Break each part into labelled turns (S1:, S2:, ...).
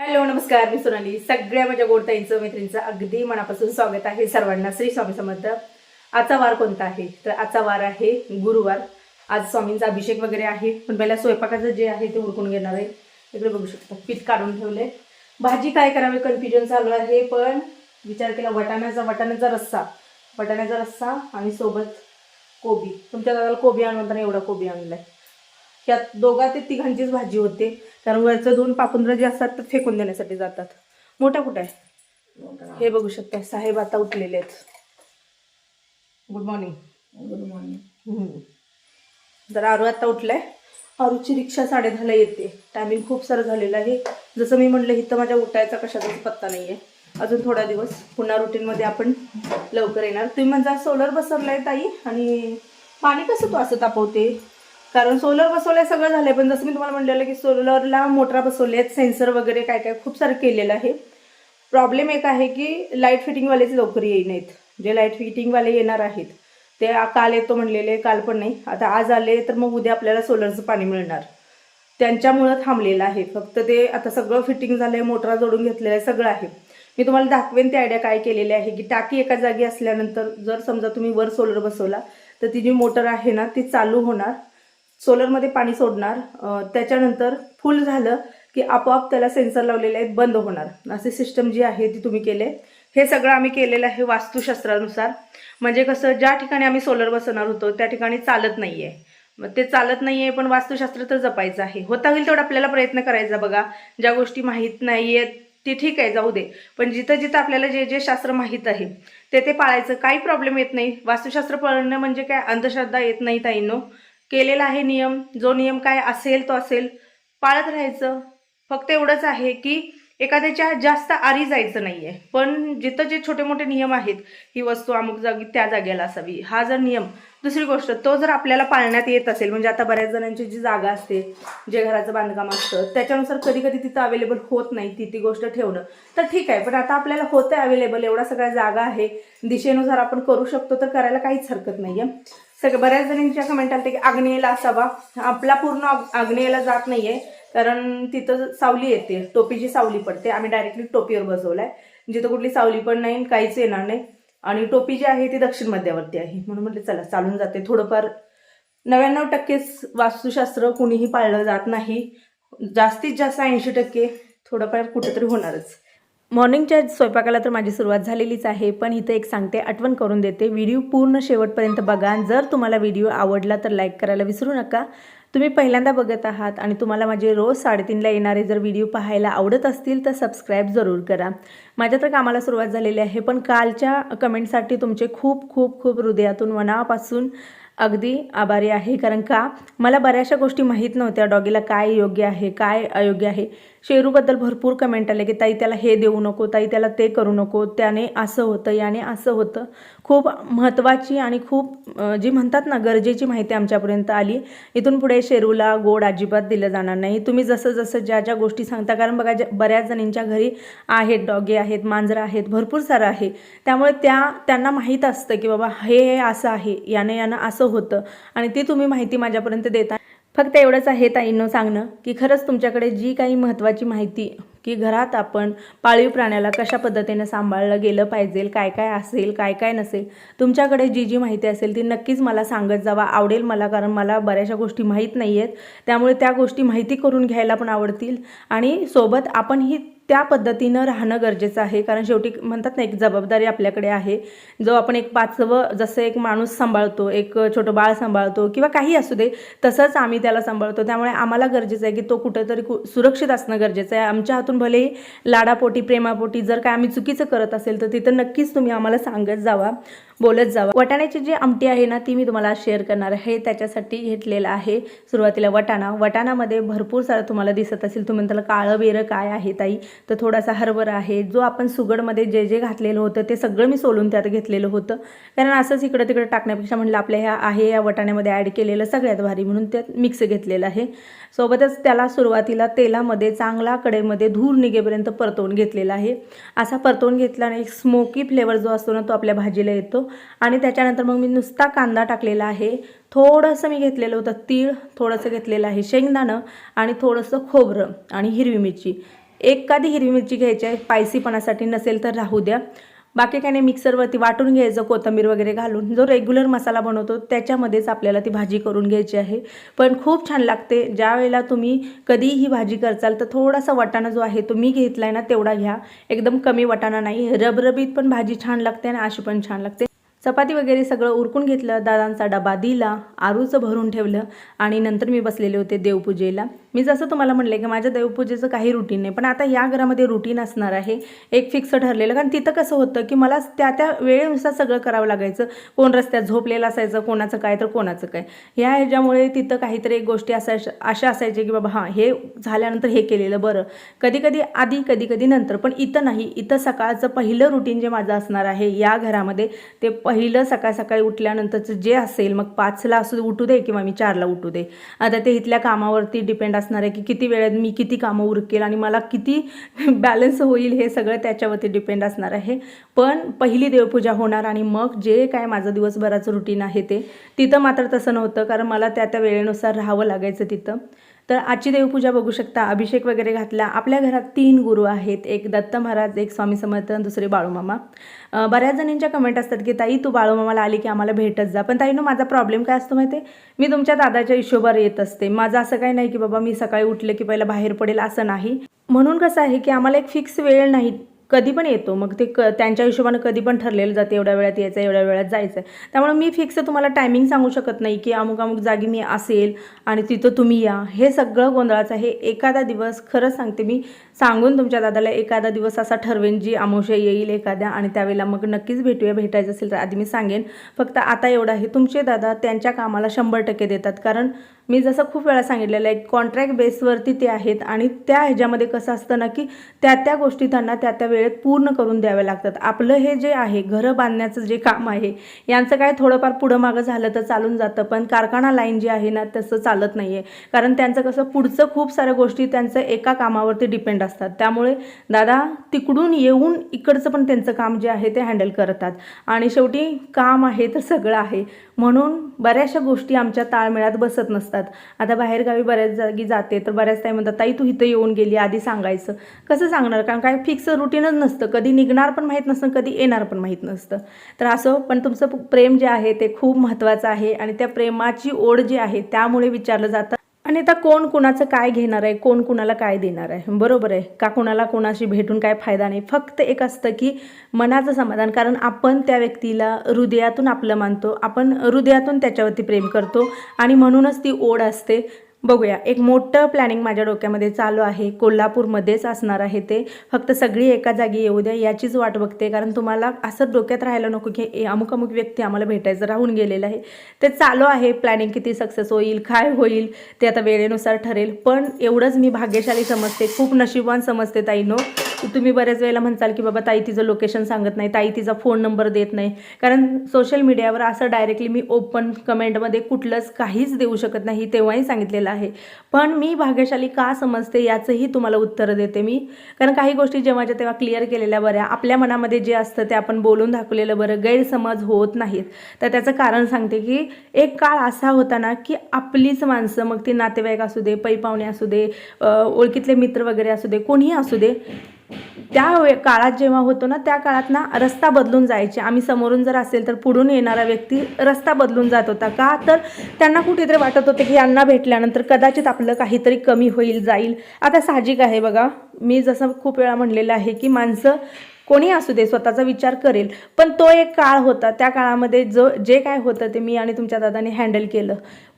S1: Hello नमस्कार. मी सोनाली. सगळ्या माझ्या गोडताईंचं मैत्रिणींचं अगदी मनापासून स्वागत आहे सर्वांना. श्री स्वामी समर्थ. आजचा वार कोणता आहे? तर आजचा वार आहे गुरुवार. आज स्वामींचा अभिषेक वगैरे आहे. पण पहिला स्वयंपाकाचं जे आहे ते उरकून घेणार आहे. इकडे बघू शकता. पीठ काढून ठेवले भाजी काय करावी? कन्फ्युजन चालू आहे पण विचार केला वटाण्याचा वटाण्याचा रस्सा. वटाण्याचा रस्सा आणि सोबत कोबी. तुमच्या दादाला कोबी आणून म्हणताना एवढा कोबी आणलाय. यात दोघा ते तिघांचीच भाजी होते. कारण वरचं दोन पापुंद्र जे असतात ते फेकून देण्यासाठी जातात. मोठा कुठं आहे? हे बघू शकता. साहेब आता उठलेले आहेत. गुड मॉर्निंग
S2: गुड मॉर्निंग
S1: जर आरू आता उठलाय. आरूची रिक्षा साडेदहाला येते. टायमिंग खूप सारं झालेलं आहे. जसं मी म्हटलं इथं माझ्या उठायचा कशाचाच पत्ता नाही आहे अजून थोडा दिवस. पुन्हा रुटीनमध्ये आपण लवकर येणार. तुम्ही म्हणजे सोलर बसवलाय ताई आणि पाणी कसं तू असं तापवते? कारण सोलर बसवलंय सगळं झालंय. पण जसं मी तुम्हाला म्हणलेलं की सोलरला मोटरा बसवले आहेत सेन्सर वगैरे काय काय खूप सारं केलेलं आहे. प्रॉब्लेम एक आहे की लाइट फिटिंगवालेच लवकर येई नाहीत. जे लाइट फिटिंगवाले येणार आहेत ते काल येतो म्हणलेले काल पण नाही. आता आज आले तर मग उद्या आपल्याला सोलरचं पाणी मिळणार. त्यांच्यामुळं थांबलेलं आहे. फक्त ते आता सगळं फिटिंग झालं आहे मोटरा जोडून घेतलेलं आहे सगळं आहे. मी तुम्हाला दाखवेन ते आयडिया काय केलेली आहे की टाकी एका जागी असल्यानंतर जर समजा तुम्ही वर सोलर बसवला तर ती जी मोटर आहे ना ती चालू होणार. सोलरमध्ये पाणी सोडणार त्याच्यानंतर फुल झालं की आपोआप त्याला सेन्सर लावलेले आहेत बंद होणार. असे सिस्टम जी आहे ती तुम्ही केले. हे सगळं आम्ही केलेलं आहे वास्तुशास्त्रानुसार. म्हणजे कसं ज्या ठिकाणी आम्ही सोलर बसवणार होतो त्या ठिकाणी चालत नाही आहे मग ते चालत नाही आहे पण वास्तुशास्त्र तर जपायचं आहे. होता होईल तेवढा आपल्याला प्रयत्न करायचा बघा. ज्या गोष्टी माहीत नाही आहेत ते ठीक आहे जाऊ दे. पण जिथं जिथं आपल्याला जे जे शास्त्र माहीत आहे ते ते पाळायचं. काही प्रॉब्लेम येत नाही. वास्तुशास्त्र पाळणं म्हणजे काय? अंधश्रद्धा येत नाही ताईंनो. केलेला आहे नियम. जो नियम काय असेल तो असेल. पाळत राहायचं. फक्त एवढंच आहे की एखाद्याच्या जास्त आरी जायचं नाहीये. पण जिथं जे छोटे मोठे नियम आहेत ही वस्तू अमुक जागी त्या जागेला असावी. हा जर नियम दुसरी गोष्ट तो जर आपल्याला पाळण्यात येत असेल म्हणजे आता बऱ्याच जणांची जी जागा असते जे घराचं बांधकाम असतं त्याच्यानुसार कधी कधी तिथं अवेलेबल होत नाही ती ती गोष्ट ठेवणं. तर ठीक आहे पण आता आपल्याला होतं अवेलेबल एवढा सगळ्या जागा आहे. दिशेनुसार आपण करू शकतो तर करायला काहीच हरकत नाहीये. सगळं बऱ्याच जणींच्या कमेंट आलते की आग्नेयला असावा. आपला पूर्ण आग- आग्नेयला जात नाहीये. कारण तिथं सावली येते. टोपीची सावली पडते. आम्ही डायरेक्टली टोपीवर बसवलाय. जिथं कुठली सावली पण नाही काहीच येणार नाही. आणि टोपी जी आहे ती दक्षिण मध्यावरती आहे. म्हणून म्हटलं चला चालून जाते. थोडंफार नव्याण्णव टक्केच वास्तुशास्त्र कुणीही पाळलं जात नाही. जास्तीत जास्त ऐंशी टक्के थोडंफार कुठेतरी होणारच. मॉर्निंगच्या स्वयंपाकाला तर माझी सुरुवात झालेलीच आहे पण इथं एक सांगते आठवण करून देते. व्हिडिओ पूर्ण शेवटपर्यंत बघा. जर तुम्हाला व्हिडिओ आवडला तर लाईक करायला विसरू नका. तुम्ही पहिल्यांदा बघत आहात आणि तुम्हाला माझे रोज साडेतीनला येणारे जर व्हिडिओ पाहायला आवडत असतील तर सबस्क्राईब जरूर करा. माझ्या तर कामाला सुरुवात झालेली आहे पण कालच्या कमेंटसाठी तुमचे खूप खूप खूप हृदयातून मनापासून अगदी आभारी आहे. कारण का? मला बऱ्याचशा गोष्टी माहीत नव्हत्या. डॉगीला काय योग्य आहे काय अयोग्य आहे? शेरूबद्दल भरपूर कमेंट आले की ताई त्याला हे देऊ नको ताई त्याला ते करू नको. त्याने असं होतं याने असं होतं. खूप महत्त्वाची आणि खूप जी म्हणतात ना गरजेची माहिती आमच्यापर्यंत आली. इथून पुढे शेरूला गोड अजिबात दिलं जाणार नाही. तुम्ही जसं जसं ज्या ज्या गोष्टी सांगता कारण बघा ज्या- बऱ्याच जणींच्या घरी आहेत डॉगे आहेत मांजरं आहेत भरपूर सारं आहे. त्यामुळे त्या त्यांना माहीत असतं की बाबा हे हे असं आहे याने यानं असं होतं. आणि ती तुम्ही माहिती माझ्यापर्यंत देता. फक्त एवढंच आहे ताईंनो सांगणं की खरंच तुमच्याकडे जी काही महत्त्वाची माहिती की घरात आपण पाळीव प्राण्याला कशा पद्धतीने सांभाळलं गेलं पाहिजे काय काय असेल काय काय नसेल तुमच्याकडे जी जी माहिती असेल ती नक्कीच मला सांगत जावा आवडेल मला कारण मला बऱ्याचशा गोष्टी माहीत नाही आहेत त्यामुळे त्या गोष्टी माहिती करून घ्यायला पण आवडतील आणि सोबत आपण ही त्या पद्धतीनं राहणं गरजेचं आहे. कारण शेवटी म्हणतात ना एक जबाबदारी आपल्याकडे आहे. जो आपण एक पाचवं जसं एक माणूस सांभाळतो एक छोटं बाळ सांभाळतो किंवा काही असू दे तसंच आम्ही त्याला सांभाळतो. त्यामुळे आम्हाला गरजेचं आहे की तो कुठेतरी कु सुरक्षित असणं गरजेचं आहे. आमच्या हातून भले लाडापोटी प्रेमापोटी जर काय आम्ही चुकीचं करत असेल तर तिथं नक्कीच तुम्ही आम्हाला सांगत जावा. बोलत जावं. वटाण्याची जी आमटी आहे ना ती मी तुम्हाला शेअर करणार आहे. त्याच्यासाठी घेतलेलं आहे सुरुवातीला वटाणा. वटाणामध्ये भरपूर सारं तुम्हाला दिसत असेल. तुम्ही त्याला काळं बेरं काय आहे ताई? तर थोडासा हरभरा आहे. जो आपण सुगडमध्ये जे जे घातलेलं होतं ते सगळं मी सोलून त्यात घेतलेलं होतं. कारण असंच इकडं तिकडं टाकण्यापेक्षा म्हटलं आपल्या ह्या आहे या वटाण्यामध्ये ॲड केलेलं सगळ्यात भारी म्हणून त्यात मिक्स घेतलेलं आहे. सोबतच त्याला सुरुवातीला तेलामध्ये चांगला कडेमध्ये धूर निघेपर्यंत परतवून घेतलेला आहे. असा परतवून घेतल्याने एक स्मोकी फ्लेवर जो असतो ना तो आपल्या भाजीला येतो. आणि त्याच्यानंतर मग मी नुसता कांदा टाकलेला आहे. थोडंसं मी घेतलेलं होतं तीळ थोडंसं घेतलेलं आहे शेंगदाणं आणि थोडंसं खोबरं आणि हिरवी मिरची. एखादी हिरवी मिरची घ्यायची आहे स्पायसीपणासाठी नसेल तर राहू द्या. बाकी काही नाही मिक्सरवरती वाटून घ्यायचं कोथिंबीर वगैरे घालून. जो रेग्युलर मसाला बनवतो त्याच्यामध्येच आपल्याला ती भाजी करून घ्यायची आहे. पण खूप छान लागते. ज्या वेळेला तुम्ही कधीही ही भाजी करचाल तर थोडासा वाटाणा जो आहे तो मी घेतला आहे ना तेवढा घ्या. एकदम कमी वाटाणा नाही रबरबीत पण भाजी छान लागते आणि अशी पण छान लागते. चपाती वगैरे सगळं उरकून घेतलं दादांचा डबा दिला आरूचं भरून ठेवलं आणि नंतर मी बसलेले होते देवपूजेला. मी जसं तुम्हाला म्हणले की माझ्या देवपूजेचं काही रुटीन नाही पण आता या घरामध्ये रुटीन असणार आहे. एक फिक्स ठरलेलं कारण तिथं कसं होतं की मला त्या त्या वेळेनुसार सगळं करावं लागायचं. कोण रस्त्यात झोपलेलं असायचं कोणाचं काय तर कोणाचं काय. ह्या ह्याच्यामुळे तिथं काहीतरी एक गोष्टी असायच्या अशा असायच्या की बाबा हां हे झाल्यानंतर हे केलेलं बरं. कधी कधी आधी कधी कधी नंतर पण इथं नाही. इथं सकाळचं पहिलं रुटीन जे माझं असणार आहे या घरामध्ये ते पहिलं सकाळ सकाळी उठल्यानंतरचं जे असेल मग पाचला असू उठू दे किंवा मी चारला उठू दे. आता ते इथल्या कामावरती डिपेंड असणार आहे की किती वेळेत मी किती कामं उरकेल आणि मला किती बॅलन्स होईल हे सगळं त्याच्यावरती डिपेंड असणार आहे. पण पहिली देवपूजा होणार आणि मग जे काय माझं दिवसभराचं रुटीन आहे ते तिथं मात्र तसं नव्हतं कारण मला त्या त्या वेळेनुसार राहावं लागायचं तिथं. तर आजची देवपूजा बघू शकता. अभिषेक वगैरे घातला. आपल्या घरात तीन गुरु आहेत. एक दत्त महाराज एक स्वामी समर्थ दुसरे बाळूमामा बऱ्याच जणींच्या कमेंट असतात की ताई तू बाळूमामाला आली की आम्हाला भेटत जा. पण ताईनं माझा प्रॉब्लेम काय असतो माहिती आहे मी तुमच्या दादाच्या हिशोबावर येत असते. माझं असं काही नाही की बाबा मी सकाळी उठले की पहिला बाहेर पडेल. असं नाही. म्हणून कसं आहे की आम्हाला एक फिक्स वेळ नाही. कधी पण येतो. मग ते क त्यांच्या हिशोबानं कधी पण ठरलेलं जाते. एवढ्या वेळात यायचं एवढ्या वेळात जायचं आहे त्यामुळे मी फिक्स तुम्हाला टायमिंग सांगू शकत नाही की अमुक अमुक जागी मी असेल आणि तिथं तुम्ही या. हे सगळं गोंधळाचं आहे. एखादा दिवस खरंच सांगते मी सांगून तुमच्या दादाला एखादा दिवस असा ठरवेन जी अमावश्या येईल एखाद्या आणि त्यावेळेला मग नक्कीच भेटूया. भेटायचं असेल तर आधी मी सांगेन. फक्त आता एवढं आहे. तुमचे दादा त्यांच्या कामाला शंभर टक्के देतात. कारण मी जसं खूप वेळा सांगितलेलं आहे कॉन्ट्रॅक्ट बेसवरती ते आहेत आणि त्या ह्याच्यामध्ये कसं असतं ना की त्या त्या गोष्टी त्यांना त्या त्या वेळेत पूर्ण करून द्याव्या लागतात. आपलं हे जे आहे घरं बांधण्याचं जे काम आहे यांचं काय थोडंफार पुढं मागं झालं तर चालून जातं. पण कारखाना लाईन जी आहे ना तसं चालत नाही आहे कारण त्यांचं कसं पुढचं खूप साऱ्या गोष्टी त्यांचं एका कामावरती डिपेंड असतात. त्यामुळे दादा तिकडून येऊन इकडचं पण त्यांचं काम जे आहे ते हँडल करतात. आणि शेवटी काम आहे तर सगळं आहे. म्हणून बऱ्याचशा गोष्टी आमच्या ताळमेळात बसत नसतात. आता बाहेरगावी बऱ्याच जागी जाते तर बऱ्याच टाईम म्हणतात ताई तू इथं येऊन गेली आधी सांगायचं. कसं सांगणार? कारण काय फिक्स रुटीनच नसतं. कधी निघणार पण माहीत नसतं कधी येणार पण माहीत नसतं. तर असं पण तुमचं प्रेम जे आहे ते खूप महत्त्वाचं आहे आणि त्या प्रेमाची ओढ जी आहे त्यामुळे विचारलं जातं. आणि आता कोण कुणाचं काय घेणार आहे कोण कुणाला काय देणार आहे? बरोबर आहे. का कुणाला कोणाशी भेटून काय फायदा नाही? फक्त एक असतं की मनाचं समाधान. कारण आपण त्या व्यक्तीला हृदयातून आपलं मानतो. आपण हृदयातून त्याच्यावरती प्रेम करतो आणि म्हणूनच ती ओढ असते. बघूया. एक मोठं प्लॅनिंग माझ्या डोक्यामध्ये चालू आहे. कोल्हापूरमध्येच असणार आहे ते. फक्त सगळी एका जागी येऊ द्या. याचीच वाट बघते. कारण तुम्हाला असं डोक्यात राहायला नको की ए अमुक अमुक व्यक्ती आम्हाला भेटायचं राहून गेलेलं आहे. ते चालू आहे. प्लॅनिंग किती सक्सेस होईल काय होईल ते आता वेळेनुसार ठरेल. पण एवढंच मी भाग्यशाली समजते. खूप नशिबवान समजते ताईनो तुम्ही बऱ्याच वेळेला म्हणताल की बाबा ताई तिचं लोकेशन सांगत नाही ताई तिचा फोन नंबर देत नाही. कारण सोशल मीडियावर असं डायरेक्टली मी ओपन कमेंटमध्ये कुठलंच काहीच देऊ शकत नाही तेव्हाही सांगितलेलं आहे. पण मी भाग्यशाली का समजते याचंही तुम्हाला उत्तर देते मी. कारण काही गोष्टी जेव्हाच्या तेव्हा क्लिअर केलेल्या बऱ्या आपल्या मनामध्ये जे असतं ते आपण बोलून दाखवलेलं बरं गैरसमज होत नाहीत. तर त्याचं कारण सांगते की एक काळ असा होता ना की आपलीच माणसं मग ती नातेवाईक असू दे पै पाहुणे असू दे ओळखीतले मित्र वगैरे असू दे कोणीही असू दे त्या वे- काळात जेव्हा होतो ना त्या काळात ना रस्ता बदलून जायचे. आम्ही समोरून जर असेल तर पुढून येणारा व्यक्ती रस्ता बदलून जात होता का? तर त्यांना कुठेतरी वाटत होते की यांना भेटल्यानंतर कदाचित आपलं काहीतरी कमी होईल जाईल. आता साहजिक आहे बघा. मी जसं खूप वेळा म्हणलेलं आहे की माणसं कोणी असू दे स्वतःचा विचार करेल. पण तो एक काळ होता. त्या काळामध्ये जो जे काय होतं ते मी आणि तुमच्या दादाने हँडल केलं.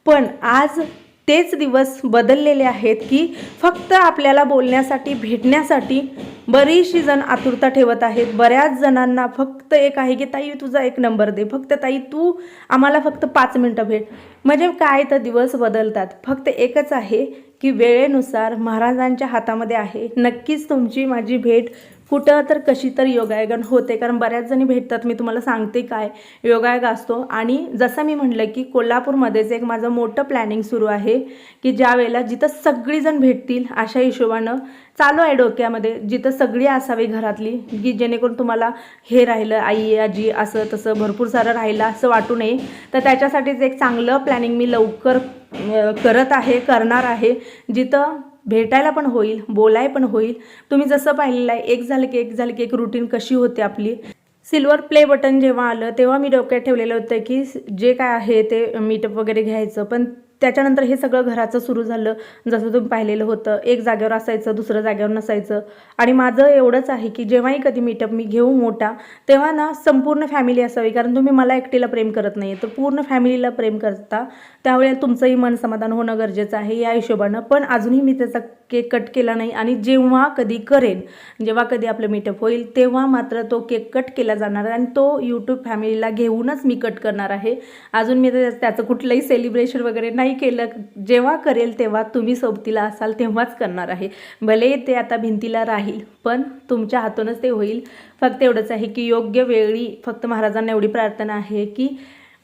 S1: पण आज तेच दिवस बदललेले आहेत की फक्त आपल्याला बोलण्यासाठी भेटण्यासाठी बरीचशी जण आतुरता ठेवत आहेत. बऱ्याच जणांना फक्त एक आहे की ताई तुझा एक नंबर दे. फक्त ताई तू आम्हाला फक्त पाच मिनटं भेट. म्हणजे काय तर दिवस बदलतात. फक्त एकच आहे की वेळेनुसार महाराजांच्या हातामध्ये आहे. नक्कीच तुमची माझी भेट कुठं तर कशी तर योगायोगन होते कारण बऱ्याच जणी भेटतात मी तुम्हाला सांगते काय. योगायोग असतो आणि जसं मी म्हटलं की कोल्हापूरमध्येच एक माझं मोठं प्लॅनिंग सुरू आहे की ज्या वेळेला जिथं सगळीजण भेटतील अशा हिशोबानं चालू आहे डोक्यामध्ये जिथं सगळी असावी घरातली की जेणेकरून तुम्हाला हे राहिलं आई आजी असं तसं भरपूर सारं राहिलं असं वाटू नये. तर त्याच्यासाठीच एक चांगलं प्लॅनिंग मी लवकर करत आहे करणार आहे. जिथं भेटायला पण होईल बोलाय पण होईल. तुम्ही जसं पाहिलेलं आहे एक झालं की एक झालं की एक रुटीन कशी होते आपली. सिल्वर प्ले बटन जेव्हा आलं तेव्हा मी डोक्यात ठेवलेलं होतं की जे काय आहे ते मीटअप वगैरे घ्यायचं. पण त्याच्यानंतर हे सगळं घराचं सुरू झालं. जसं तुम्ही पाहिलेलं होतं एक जागेवर असायचं दुसरं जागेवर नसायचं. आणि माझं एवढंच आहे की जेव्हाही कधी मीटअप मी घेऊ मोठा तेव्हा ना संपूर्ण फॅमिली असावी. कारण तुम्ही मला एकटीला प्रेम करत नाही तर पूर्ण फॅमिलीला प्रेम करता त्यावेळेला तुमचंही मन समाधान होणं गरजेचं आहे या हिशोबानं. पण अजूनही मी त्याचा केक कट केला नाही आणि जेव्हा कधी करेन जेव्हा कधी आपलं मीटअप होईल तेव्हा मात्र तो केक कट केला जाणार आणि तो यूट्यूब फॅमिलीला घेऊनच मी कट करणार आहे. अजून मी त्याचं कुठलंही सेलिब्रेशन वगैरे नाही केलं जेव्हा करेल तेव्हा तुम्ही सोबतीला असाल तेव्हाच करणार आहे. भले ते आता भिंतीला राहील पण तुमच्या हातूनच ते होईल. फक्त एवढंच आहे की योग्य वेळी फक्त महाराजांना एवढी प्रार्थना आहे की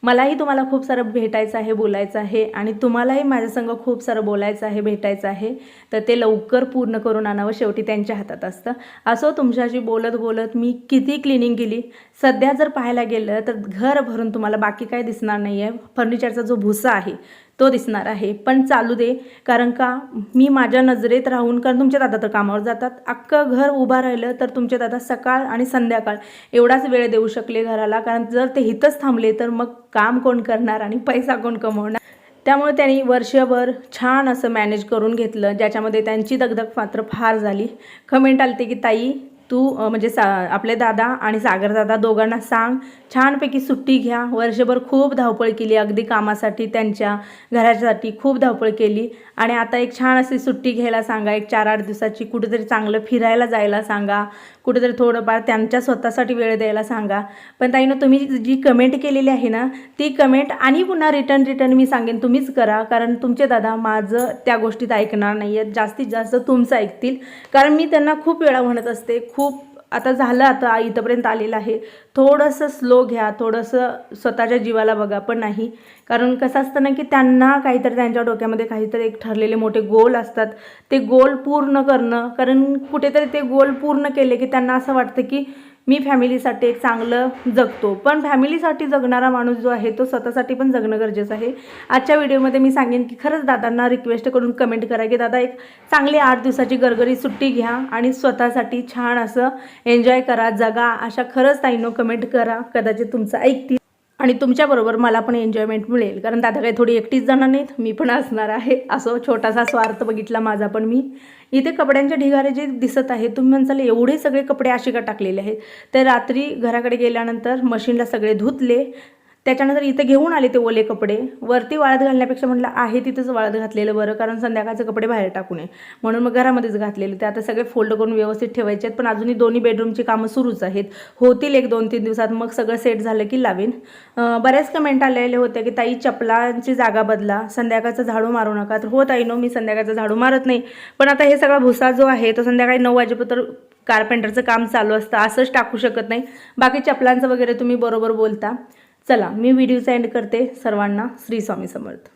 S1: मलाही तुम्हाला खूप सारं भेटायचं आहे बोलायचं आहे आणि तुम्हालाही माझ्यासंग खूप सारं बोलायचं आहे भेटायचं आहे. तर ते लवकर पूर्ण करून आणावं शेवटी त्यांच्या हातात असतं. असो तुमच्याशी बोलत बोलत मी किती क्लिनिंग केली. सध्या जर पाहायला गेलं तर घर भरून तुम्हाला बाकी काय दिसणार नाही आहे फर्निचरचा जो भुसा आहे तो दिसणार आहे. पण चालू दे कारण का मी माझ्या नजरेत राहून कारण तुमचे दादा तर कामावर जातात. अख्खं घर उभं राहिलं तर तुमचे दादा सकाळ आणि संध्याकाळ एवढाच वेळ देऊ शकले घराला. कारण जर ते इथंच थांबले तर मग काम कोण करणार आणि पैसा कोण कमवणार? त्यामुळे त्यांनी वर्षभर छान असं मॅनेज करून घेतलं ज्याच्यामध्ये त्यांची दगदग मात्र फार झाली. कमेंट आली की ताई तू म्हणजे सा आपले दादा आणि सागर दादा दोघांना सांग छानपैकी सुट्टी घ्या. वर्षभर खूप धावपळ केली. अगदी कामासाठी त्यांच्या घरासाठी खूप धावपळ केली. आणि आता एक छान अशी सुट्टी घ्यायला सांगा एक चार आठ दिवसाची कुठेतरी चांगलं फिरायला जायला सांगा कुठेतरी थोडंफार त्यांच्या स्वतःसाठी वेळ द्यायला सांगा. पण ताईनं तुम्ही जी कमेंट केलेली आहे ना ती कमेंट आणि पुन्हा रिटर्न रिटर्न मी सांगेन तुम्हीच करा. कारण तुमचे दादा माझं त्या गोष्टीत ऐकणार नाही आहेत जास्तीत जास्त तुमचं ऐकतील. कारण मी त्यांना खूप वेळा म्हणत असते खूप आता झालं आता इथंपर्यंत आलेलं आहे. थोडंसं स्लो घ्या थोडंसं स्वतःच्या जीवाला बघा पण नाही. कारण कसं असतं ना की त्यांना काहीतरी त्यांच्या डोक्यामध्ये काहीतरी एक ठरलेले मोठे गोल असतात. ते गोल पूर्ण करणं कारण कुठेतरी ते गोल पूर्ण केले की त्यांना असं वाटतं की मी फॅमिलीसाठी एक चांगलं जगतो. पण फॅमिलीसाठी जगणारा माणूस जो आहे तो स्वतःसाठी पण जगणं गरजेचं आहे. आजच्या व्हिडिओमध्ये मी सांगेन की खरंच दादांना रिक्वेस्ट करून कमेंट करा की दादा एक चांगली आठ दिवसाची गरगरी सुट्टी घ्या आणि स्वतःसाठी छान असं एन्जॉय करा जगा. अशा खरंच ताईनो कमेंट करा. कदाचित तुमचं ऐकतील आणि तुमच्याबरोबर मला पण एन्जॉयमेंट मिळेल. कारण दादा काही थोडी एकटीच जाणार नाहीत मी पण असणार आहे. असं छोटासा स्वार्थ बघितला माझा पण मी. इथे कपड्यांचे ढिगारे जे दिसत आहेत तुम्ही म्हणसाल एवढे सगळे कपडे असे का टाकलेले आहेत? तर रात्री घराकडे गेल्यानंतर मशीनला सगळे धुतले त्याच्यानंतर इथे घेऊन आले ते ओले कपडे. वरती वाळत घालण्यापेक्षा म्हटलं आहे तिथंच वाळत घातलेलं बरं कारण संध्याकाळचे कपडे बाहेर टाकू नये. म्हणून मग घरामध्येच घातलेले. ते आता सगळे फोल्ड करून व्यवस्थित ठेवायचे आहेत पण अजूनही दोन्ही बेडरूमची कामं सुरूच आहेत. होतील एक दोन तीन दिवसात मग सगळं सेट झालं की लावीन. बऱ्याच कमेंट आलेले होते की ताई चपलांची जागा बदला. संध्याकाळचं झाडू मारू नका. तर हो ताई नो मी संध्याकाळचं झाडू मारत नाही. पण आता हे सगळा भुसा जो आहे तो संध्याकाळी नऊ वाजेपर्यंत कारपेंटरचं काम चालू असतं असंच टाकू शकत नाही. बाकी चपलांचं वगैरे तुम्ही बरोबर बोलता. चला मी व्हिडिओचा एंड करते. सर्वांना श्री स्वामी समर्थ.